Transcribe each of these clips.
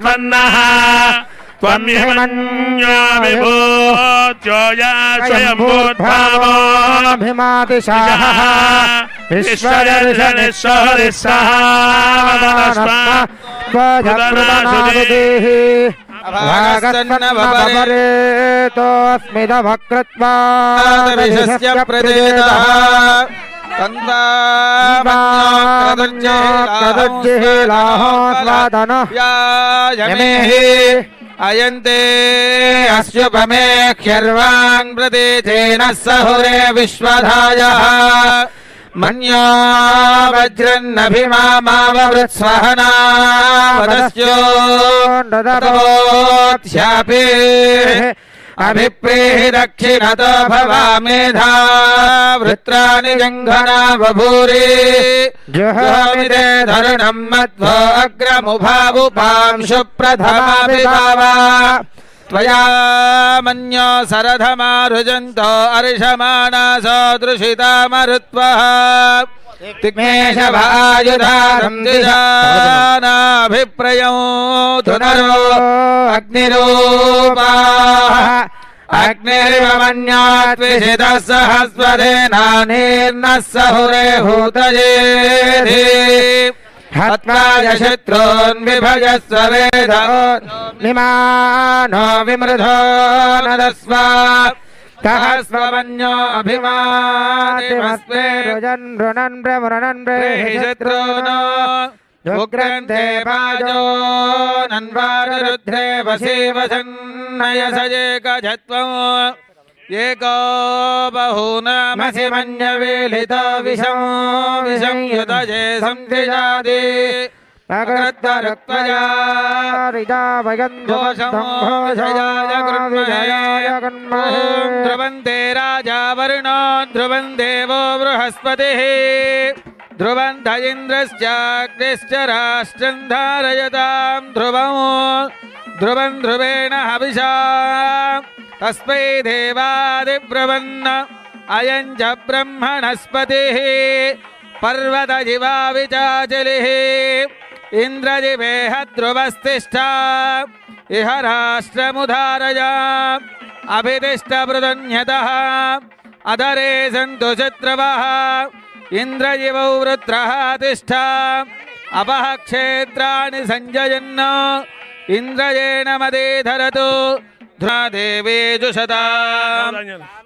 त्वन्नः त्वं हिमन्यो विभूत्योया स्वयम्भूद्भावो भिमातिशाः विश्वदर्शनिश्वरिस्सहावदानस्मद्वजप्रदनादिः भागस्तन्नवरेतोऽस्मिदभकृत्वा ऋषस्य प्रदेतः तन्तामन्योक्रदुज्जिहीलाहोस्वादनः यमेहि अयन्ते अस्युपमेख्यर्वान् प्रदेशेन सहुरे विश्वधायः मन्या वज्रन्नभिमामावृत्स्वहना वदस्यो अभिप्रेहि दक्षिणतो भवामेधा वृत्राणि जङ्घना बभूरि। जुहामिते धरुणम् मध्वो अग्रमुभावुपांशु प्रथमाभिभावा त्वया मन्यो सरधमारुजन्तो अर्षमाणा सदृशिता मरुत्वः तिग्मेशभायुधारम् दिशानाभिप्रयौ धुनरो अग्निरूपाः। अग्निरिव मन्यात्विषितः सहस्वरेणानीर्नः सहुरे हूतये हत्वा यशत्रून् विभजस्व वेद निमानो विमृधो नदस्व कः स्वमन्यो रुजन् रुणन् शत्रूनो उग्रन्थे पाजो नन्वारुरुद्रे वशी वसन्नयसजेकजत्वम् एको बहूनामसि मन्यवेलितो विषं विषं युतजे संधिजाति अकृत्वरुक्त्वया ध्रुवन्ते राजा वरुणो ध्रुवन् देवो बृहस्पतिः। ध्रुवन्त इन्द्रश्चाग्निश्च राष्ट्रम् धारयताम् ध्रुवम् ध्रुवेण हविषा। तस्मै देवादिब्रवन्न अयम् च ब्रह्मणस्पतिः। पर्वतजिवा विचाचलिः इन्द्रजिवेह ध्रुवस्तिष्ठा। इह राष्ट्रमुधारया अभितिष्ठपृदन्यतः अधरे सन्तु शत्रवः। इन्द्रजिवौ वृत्रः तिष्ठा। अपः क्षेत्राणि सञ्जयन् इन्द्रयेण मदे धरतु। शता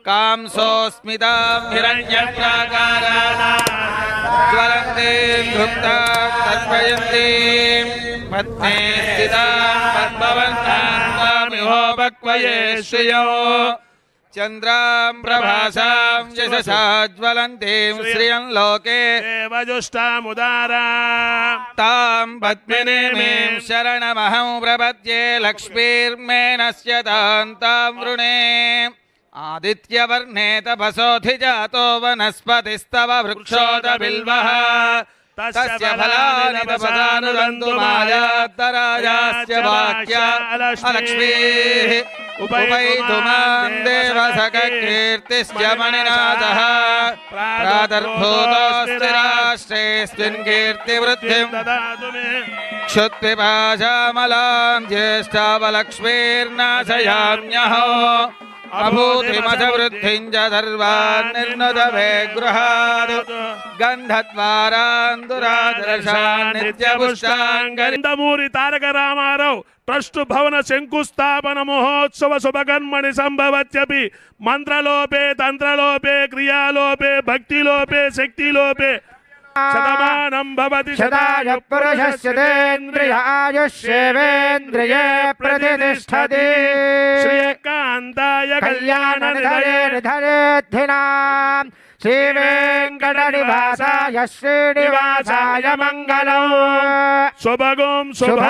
कांसोऽस्मितां हिरण्यप्राकाराः ज्वलन्ते धृप्ता तर्पयन्ति पद्मे स्थिता श्रियो चन्द्राम् प्रभाषा ज्वलन्तीम् श्रियम् लोके। देवजुष्टामुदारा। ताम् पद्मिनीम् शरणमहं प्रपद्ये लक्ष्मीर्मेणस्य तान् वृणे। आदित्यवर्णे तपसोऽधिजातो वनस्पतिस्तव वृक्षोद बिल्बः तस्य फलानि तपसानुदन्तु मायात्तरायास्य वाक्या अलक्ष्मीः उपैतु माँ देवसखकीर्तिश्च मणिनाथः प्रातर्भूतोऽस्ति राष्ट्रेऽस्मिन् कीर्तिवृद्धिम् ददातु मे। क्षुत्पिपाशामलां ज्येष्ठावलक्ष्मीर्नाशयाम्यहो। अभूतिमथवृद्धिम् च सर्वान् निर्नुत मे गृहात् गन्धद्वारान्दुरादर्शान् नित्यपुष्टाङ्गरि గరిందమూరి తారక రామారావు ట్రస్ట్ భవన శంకుస్థాపన మహోత్సవ శుభకర్మణి సంభవత్యపి మంత్రలోపే తంత్రలోపే క్రియాలోపే భక్తిలోపే శక్తిలోపే शतमानम् भवति शताय पुरुषस्य तेन्द्रियाय शिवेन्द्रिये प्रतिष्ठति। श्रीकान्ताय कल्याणनिधये निधरेद्धिनाम् श्रीवेङ्कटनिवासाय श्रीनिवासाय मङ्गलौ। शुभगुं शुभ।